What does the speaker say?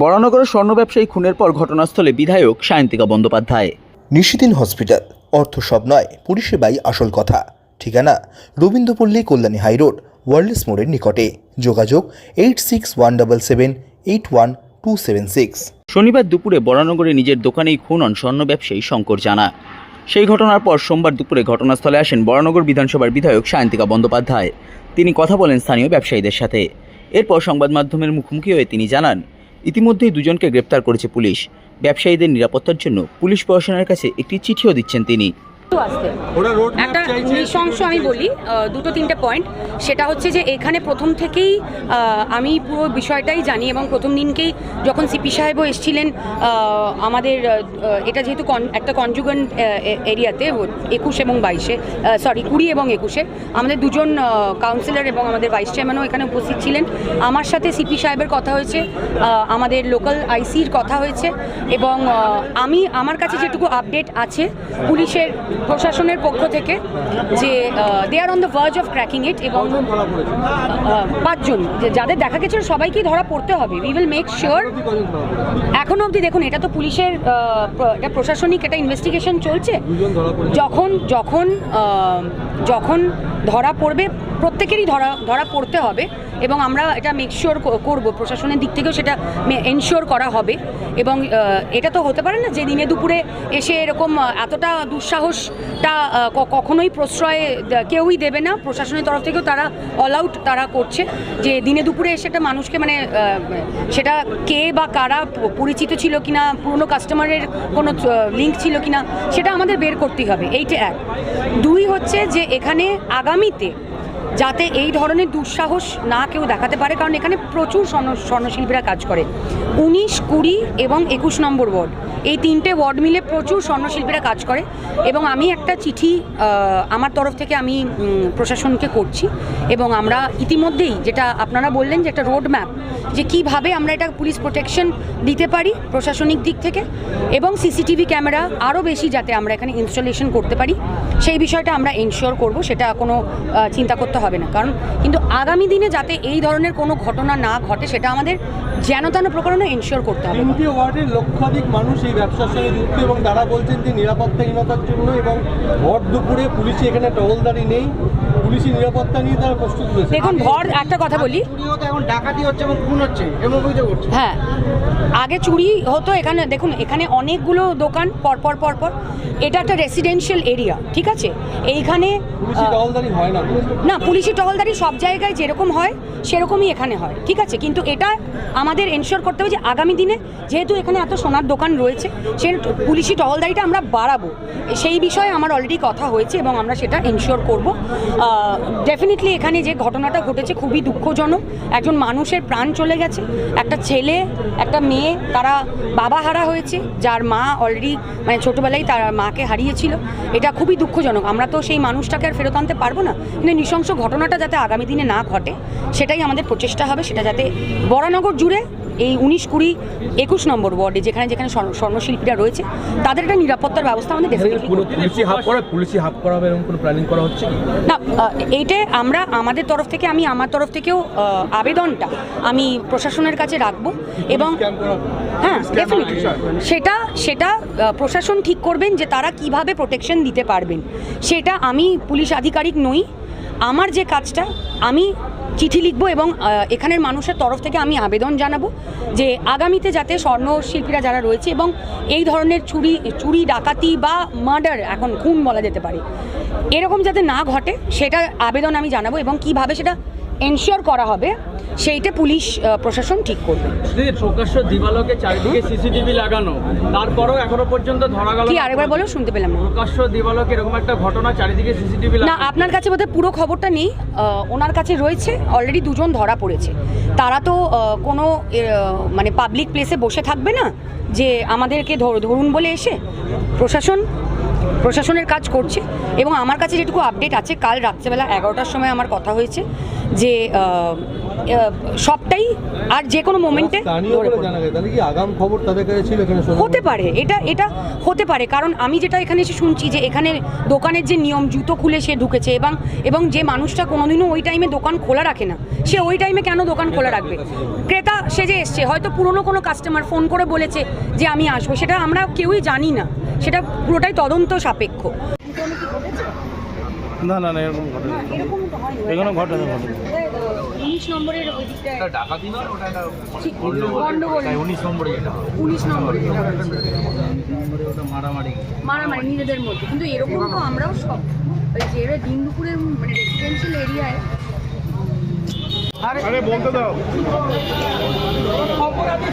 বরানগরের স্বর্ণ ব্যবসায়ী খুনের পর ঘটনাস্থলে বিধায়ক সায়ন্তিকা বন্দ্যোপাধ্যায়। নিশিদিন হসপিটাল। অর্থ সব নয় পরিষেবাই আসল কথা। ঠিকানা রবীন্দ্রপল্লী কল্যাণী হাইরোড ওয়ার্ল্ডস মোড়ের নিকটে। যোগাযোগ eight six one double seven eight one two seven six. শনিবার দুপুরে বরানগরে নিজের দোকানেই খুন হন স্বর্ণ ব্যবসায়ী শঙ্কর জানা। সেই ঘটনার পর সোমবার দুপুরে ঘটনাস্থলে আসেন বরানগর বিধানসভার বিধায়ক সায়ন্তিকা বন্দ্যোপাধ্যায়। তিনি কথা বলেন স্থানীয় ব্যবসায়ীদের সাথে। এরপর সংবাদ মাধ্যমের মুখোমুখি হয়ে তিনি জানান ইতিমধ্যেই দুজনকে গ্রেপ্তার করেছে পুলিশ। ব্যবসায়ীদের নিরাপত্তার জন্য পুলিশ প্রশাসনের কাছে একটি চিঠিও দিচ্ছেন তিনি। একটু নৃশংস আমি বলি দুটো তিনটে পয়েন্ট সেটা হচ্ছে যে এখানে প্রথম থেকেই আমি পুরো বিষয়টাই জানি এবং প্রথম দিনকেই যখন সিপি সাহেবও এসেছিলেন আমাদের এটা যেহেতু কন- একটা কনজুগান এরিয়াতে একুশ এবং বাইশে সরি কুড়ি এবং একুশে আমাদের দুজন কাউন্সিলর এবং আমাদের ভাইস চেয়ারম্যানও এখানে উপস্থিত ছিলেন। আমার সাথে সিপি সাহেবের কথা হয়েছে আমাদের লোকাল আইসির কথা হয়েছে এবং আমি আমার কাছে যেটুকু আপডেট আছে পুলিশের প্রশাসনের পক্ষ থেকে যে they are on the verge of cracking it এবং পাঁচজন যে যাদের দেখা গেছিল সবাইকেই ধরা পড়তে হবে। উই উইল মেক শিওর কি কজন ধরা পড়েছে এখনও অবধি দেখুন এটা তো পুলিশের এটা প্রশাসনিক একটা ইনভেস্টিগেশন চলছে। যখন যখন যখন ধরা পড়বে প্রত্যেকেরই ধরা ধরা পড়তে হবে। এবং আমরা এটা মেকশিওর করব। প্রশাসনের দিক থেকেও সেটা এনশিওর করা হবে। এবং এটা তো হতে পারে না যে দিনে দুপুরে এসে এরকম এতটা দুঃসাহসটা কখনোই প্রশ্রয় কেউই দেবে না। প্রশাসনের তরফ থেকেও তারা অল আউট তারা করছে যে দিনে দুপুরে এসে একটা মানুষকে মানে সেটা কে বা কারা পরিচিত ছিল কিনা, পুরনো কাস্টমারের কোনো লিঙ্ক ছিল কিনা, সেটা আমাদের বের করতেই হবে। এইটা এক। দুই হচ্ছে যে এখানে আগামীতে যাতে এই ধরনের দুঃসাহস না কেউ দেখাতে পারে, কারণ এখানে প্রচুর স্বর্ণ, স্বর্ণশিল্পীরা কাজ করে। উনিশ, কুড়ি এবং একুশ নম্বর ওয়ার্ড। এই তিনটে ওয়ার্ড মিলে প্রচুর স্বর্ণশিল্পীরা কাজ করে এবং আমি একটা চিঠি আমার তরফ থেকে আমি প্রশাসনকে করছি এবং আমরা ইতিমধ্যেই যেটা আপনারা বললেন যে একটা রোড ম্যাপ যে কীভাবে আমরা এটা পুলিশ প্রোটেকশন দিতে পারি প্রশাসনিক দিক থেকে এবং সিসিটিভি ক্যামেরা আরও বেশি যাতে আমরা এখানে ইনস্টলেশন করতে পারি। সেই বিষয়টা আমরা এনশিওর করব, সেটা কোনো চিন্তা করতে হবে না। কারণ কিন্তু আগামী দিনে যাতে এই ধরনের কোনো ঘটনা না ঘটে, সেটা আমাদের যেন তেন প্রকরণে এনশিওর করতে হবে। তিনটি ওয়ার্ডের লক্ষাধিক মানুষ এই ব্যবসার সঙ্গে যুক্ত এবং তারা বলছেন যে নিরাপত্তাহীনতার জন্য এবং ভর দুপুরে পুলিশি এখানে টহলদারি নেই। পুলিশি নিরাপত্তা নিয়ে তারা প্রস্তুত রয়েছে। দেখুন ভর একটা কথা বলি। এখন ডাকাতি হচ্ছে এবং খুন হচ্ছে এমন অভিযোগ করছে হ্যাঁ আগে চুরি হতো এখানে দেখুন এখানে অনেকগুলো দোকান পরপর পরপর এটা একটা রেসিডেন্সিয়াল এরিয়া ঠিক আছে? এইখানে হয় না। না পুলিশি টহলদারি সব জায়গায় যেরকম হয় সেরকমই এখানে হয় ঠিক আছে? কিন্তু এটা আমাদের এনশিওর করতে হবে যে আগামী দিনে যেহেতু এখানে এত সোনার দোকান রয়েছে সে পুলিশি টহলদারিটা আমরা বাড়াবো। সেই বিষয়ে আমার অলরেডি কথা হয়েছে এবং আমরা সেটা এনশিওর করব। ডেফিনেটলি এখানে যে ঘটনাটা ঘটেছে খুবই দুঃখজনক। একজন মানুষের প্রাণ চলে গেছে। একটা ছেলে, একটা মেয়ে, তারা বাবা হারা হয়েছে, যার মা অলরেডি মানে ছোটোবেলায় তার মাকে হারিয়েছিল। এটা খুবই দুঃখজনক। আমরা তো সেই মানুষটাকে আর ফেরত আনতে পারব না। কিন্তু নৃশংস ঘটনাটা যাতে আগামী দিনে না ঘটে, সেটাই আমাদের প্রচেষ্টা হবে। সেটা যাতে বরানগর জুড়ে এই উনিশ কুড়ি একুশ নম্বর ওয়ার্ডে যেখানে যেখানে স্বর্ণ- স্বর্ণশিল্পীরা রয়েছে তাদের একটা নিরাপত্তার ব্যবস্থা আমাদের পুলিশি হাফ করা পুলিশি হাফ করা হবে এরকম কোনো প্ল্যানিং করা হচ্ছে না এইটা আমরা আমাদের তরফ থেকে আমি আমার তরফ থেকেও আবেদনটা আমি প্রশাসনের কাছে রাখব এবং হ্যাঁ ডেফিনেটলি সেটা সেটা প্রশাসন ঠিক করবেন যে তারা কীভাবে প্রোটেকশন দিতে পারবেন। সেটা আমি পুলিশ আধিকারিক নই। আমার যে কাজটা আমি চিঠি লিখব এবং এখানের মানুষের তরফ থেকে আমি আবেদন জানাব যে আগামীতে যাতে স্বর্ণশিল্পীরা যারা রয়েছে এবং এই ধরনের চুরি চুরি, ডাকাতি বা মার্ডার এখন খুন বলা যেতে পারে, এরকম যাতে না ঘটে সেটা আবেদন আমি জানাব এবং কীভাবে সেটা এনশিওর করা হবে সেইটা পুলিশ প্রশাসন ঠিক করবে। প্রকাশ্য দিবালোকে চারিদিকে সিসিটিভি লাগানো তারপরেও এখনও পর্যন্ত ধরা গেল কি আরেকবার বলো শুনতে পেলাম না। প্রকাশ্য দিবালোকে এরকম একটা ঘটনা চারিদিকে সিসিটিভি না আপনার কাছে বোধহয় পুরো খবরটা নেই ওনার কাছে রয়েছে অলরেডি দুজন ধরা পড়েছে। তারা তো কোনো মানে পাবলিক প্লেসে বসে থাকবে না যে আমাদেরকে ধর- ধরুন বলে এসে প্রশাসন প্রশাসনের কাজ করছে এবং আমার কাছে যেটুকু আপডেট আছে কাল রাত্রেবেলা এগারোটার সময় আমার কথা হয়েছে যে সবটাই আর যে কোনো মোমেন্টে হতে পারে এটা এটা হতে পারে। কারণ আমি যেটা এখানে এসে শুনছি যে এখানে দোকানের যে নিয়ম জুতো খুলে সে ঢুকেছে এবং এবং যে মানুষটা কোনোদিনও ওই টাইমে দোকান খোলা রাখে না সে ওই টাইমে কেন দোকান খোলা রাখবে? ক্রেতা সেজে এসছে হয়তো পুরনো কোনো কাস্টমার ফোন করে বলেছে যে আমি আসব। সেটা আমরা কেউই জানি না। সেটা পুরোটাই তদন্ত সাপেক্ষ। না না না এরকম ঘটনা এখনও ঘটনা ঘটনা। উনিশ নম্বরের ওই দিকটায় ডাকাতি নয় ওটা একটা ঠিক, গন্ডগোল। উনিশ নম্বরে হয় উনিশ নম্বরে ওটা মারামারি। মারামারি নিজেদের মধ্যে। কিন্তু এরকম তো আমরাও সব ওই যে এরা দিন দুপুরের মানে রেসিডেন্সিয়াল এরিয়ায় অপরাধীর